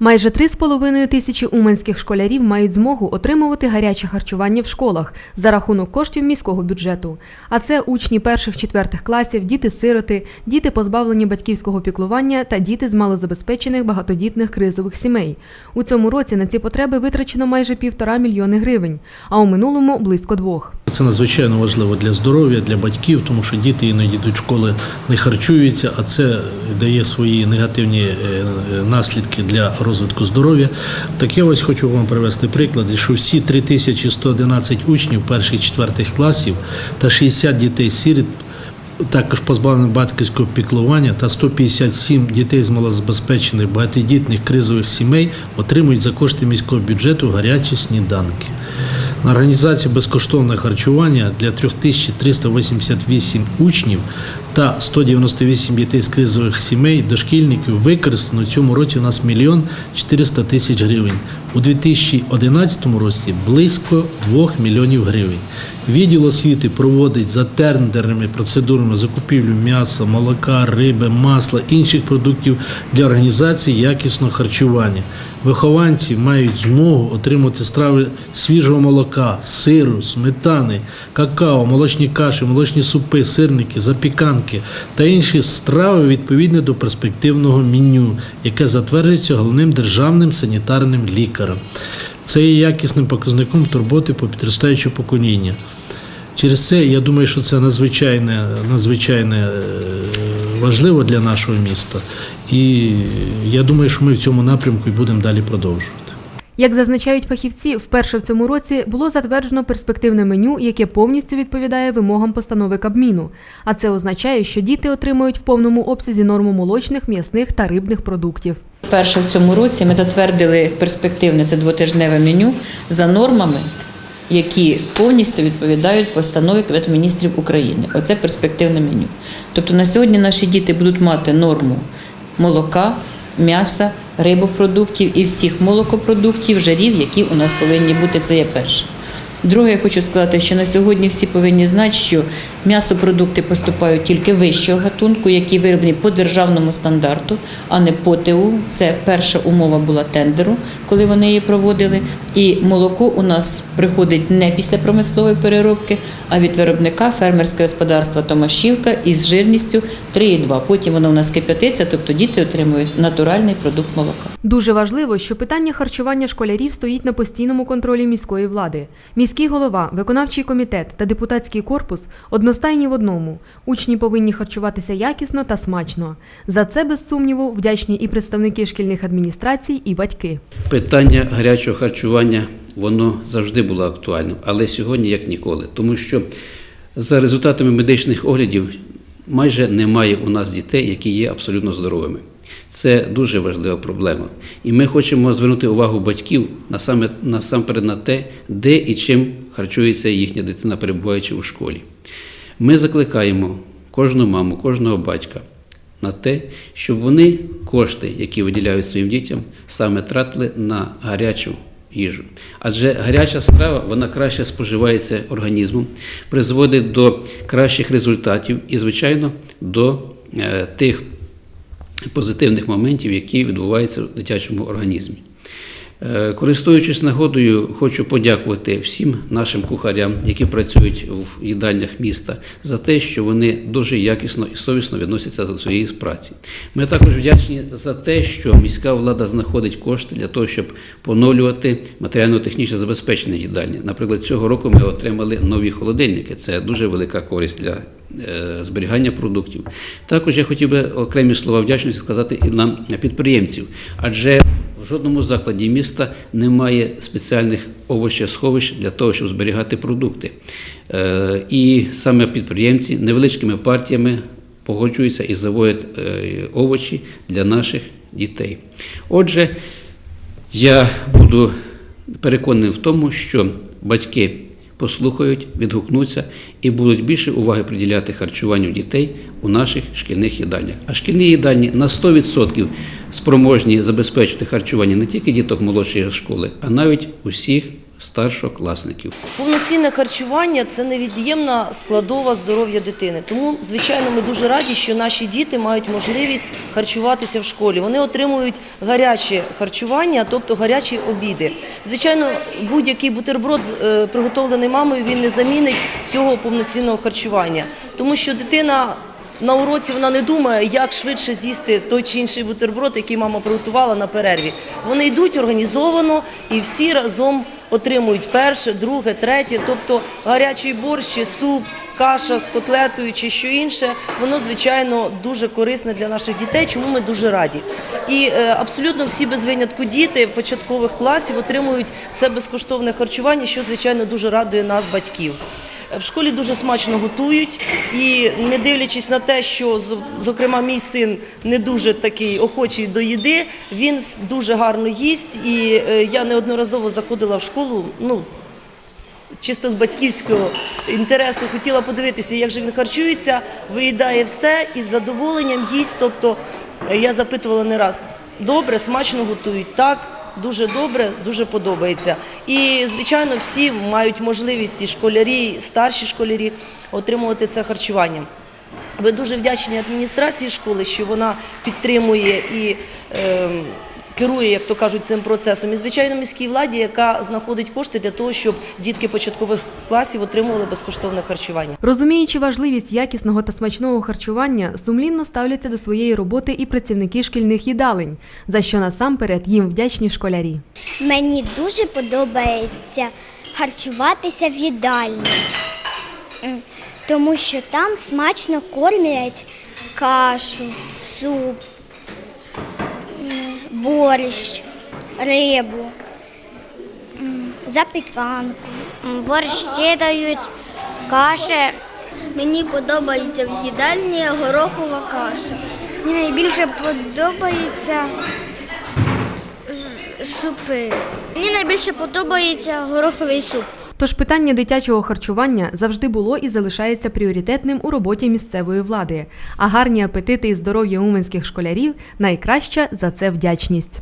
Майже 3,5 тисячі уманських школярів мають змогу отримувати гаряче харчування в школах за рахунок коштів міського бюджету. А це учні перших-четвертих класів, діти-сироти, діти позбавлені батьківського піклування та діти з малозабезпечених багатодітних кризових сімей. У цьому році на ці потреби витрачено майже півтора мільйони гривень, а у минулому близько двох. Це надзвичайно важливо для здоров'я, для батьків, тому що діти іноді в школи, не харчуються, а це дає свої негативні е, е, наслідки для розвитку здоров'я. Так я ось хочу вам привести приклад, що всі 3111 учнів перших четвертих класів та 60 дітей сиріт також позбавлених батьківського піклування та 157 дітей з малозабезпечених багатодітних кризових сімей отримують за кошти міського бюджету гарячі сніданки. На організацію безкоштовного харчування для 3388 учнів та 198 дітей з кризових сімей дошкільників використано в цьому році у нас мільйон 400 тисяч гривень. У 2011 році близько 2 мільйонів гривень. Відділ освіти проводить за тендерними процедурами закупівлю м'яса, молока, риби, масла, інших продуктів для організації якісного харчування. Вихованці мають змогу отримати страви свіжого молока, сиру, сметани, какао, молочні каші, молочні супи, сирники, запіканки та інші страви відповідно до перспективного меню, яке затверджується головним державним санітарним лікарем. Це є якісним показником турботи по підростаючого покоління. Через це я думаю, що це надзвичайне, надзвичайне е, важливо для нашого міста. І я думаю, що ми в цьому напрямку і будемо далі продовжувати. Як зазначають фахівці, вперше в цьому році було затверджено перспективне меню, яке повністю відповідає вимогам постанови Кабміну. А це означає, що діти отримують в повному обсязі норму молочних, м'ясних та рибних продуктів. Перше в цьому році ми затвердили перспективне це двотижневе меню за нормами, які повністю відповідають постанові Кабінету міністрів України. Оце перспективне меню. Тобто на сьогодні наші діти будуть мати норму молока, м'яса, рибопродуктів і всіх молокопродуктів, жирів, які у нас повинні бути. Це є перше. Друге, я хочу сказати, що на сьогодні всі повинні знати, що м'ясопродукти поступають тільки вищого гатунку, які вироблені по державному стандарту, а не по ТУ. Це перша умова була тендеру, коли вони її проводили. І молоко у нас приходить не після промислової переробки, а від виробника фермерське господарство Томашівка із жирністю 3,2. Потім воно у нас кип'ятиться, тобто діти отримують натуральний продукт молока. Дуже важливо, що питання харчування школярів стоїть на постійному контролі міської влади. Міський голова, виконавчий комітет та депутатський корпус одностайні в одному. Учні повинні харчуватися якісно та смачно. За це, без сумніву, вдячні і представники шкільних адміністрацій, і батьки. Питання гарячого харчування воно завжди було актуальним, але сьогодні як ніколи, тому що за результатами медичних оглядів майже немає у нас дітей, які є абсолютно здоровими. Це дуже важлива проблема. І ми хочемо звернути увагу батьків насамперед на те, де і чим харчується їхня дитина, перебуваючи у школі. Ми закликаємо кожну маму, кожного батька на те, щоб вони кошти, які виділяють своїм дітям, саме тратили на гарячу їжу. Адже гаряча страва вона краще споживається організмом, призводить до кращих результатів і, звичайно, до е, тих позитивних моментів, які відбуваються в дитячому організмі. Е, Користуючись нагодою, хочу подякувати всім нашим кухарям, які працюють в їдальнях міста, за те, що вони дуже якісно і совісно відносяться до своєї праці. Ми також вдячні за те, що міська влада знаходить кошти для того, щоб поновлювати матеріально-технічне забезпечення їдальні. Наприклад, цього року ми отримали нові холодильники. Це дуже велика користь для е, зберігання продуктів. Також я хотів би окремі слова вдячності сказати і нам підприємців, адже в жодному закладі міста немає спеціальних овочесховищ для того, щоб зберігати продукти. Е, І саме підприємці невеличкими партіями погоджуються і заводять е, овочі для наших дітей. Отже, я буду переконаний в тому, що батьки послухають, відгукнуться і будуть більше уваги приділяти харчуванню дітей у наших шкільних їдальнях. А шкільні їдальні на 100% спроможні забезпечити харчування не тільки діток молодшої школи, а навіть усіх старшокласників. Повноцінне харчування це невід'ємна складова здоров'я дитини. Тому, звичайно, ми дуже раді, що наші діти мають можливість харчуватися в школі. Вони отримують гаряче харчування, тобто гарячі обіди. Звичайно, будь-який бутерброд, е, приготовлений мамою, він не замінить цього повноцінного харчування, тому що дитина. На уроці вона не думає, як швидше з'їсти той чи інший бутерброд, який мама приготувала на перерві. Вони йдуть організовано і всі разом отримують перше, друге, третє, тобто гарячий борщ, суп, каша з котлетою чи що інше, воно звичайно дуже корисне для наших дітей, чому ми дуже раді. І е, абсолютно всі без винятку діти початкових класів отримують це безкоштовне харчування, що звичайно дуже радує нас, батьків. В школі дуже смачно готують, і не дивлячись на те, що зокрема мій син не дуже такий охочий до їди, він дуже гарно їсть. І е, я неодноразово заходила в школу. Ну чисто з батьківського інтересу хотіла подивитися, як же він харчується, виїдає все і з задоволенням їсть. Тобто е, я запитувала не раз: добре, смачно готують так. Дуже добре, дуже подобається. І, звичайно, всі мають можливість школярі, старші школярі отримувати це харчування. Ми дуже вдячні адміністрації школи, що вона підтримує і е, керує, як то кажуть, цим процесом. І звичайно, міській владі, яка знаходить кошти для того, щоб дітки початкових класів отримували безкоштовне харчування. Розуміючи важливість якісного та смачного харчування, сумлінно ставляться до своєї роботи і працівники шкільних їдалень, за що насамперед їм вдячні школярі. Мені дуже подобається харчуватися в їдальні, тому що там смачно кормлять кашу, суп, борщ, рибу, запіканку. Борщі дають, каші. Мені подобається в їдальні горохова каша. Мені найбільше подобається супи. Мені найбільше подобається гороховий суп. Тож питання дитячого харчування завжди було і залишається пріоритетним у роботі місцевої влади. А гарні апетити і здоров'я уменських школярів найкраща за це вдячність.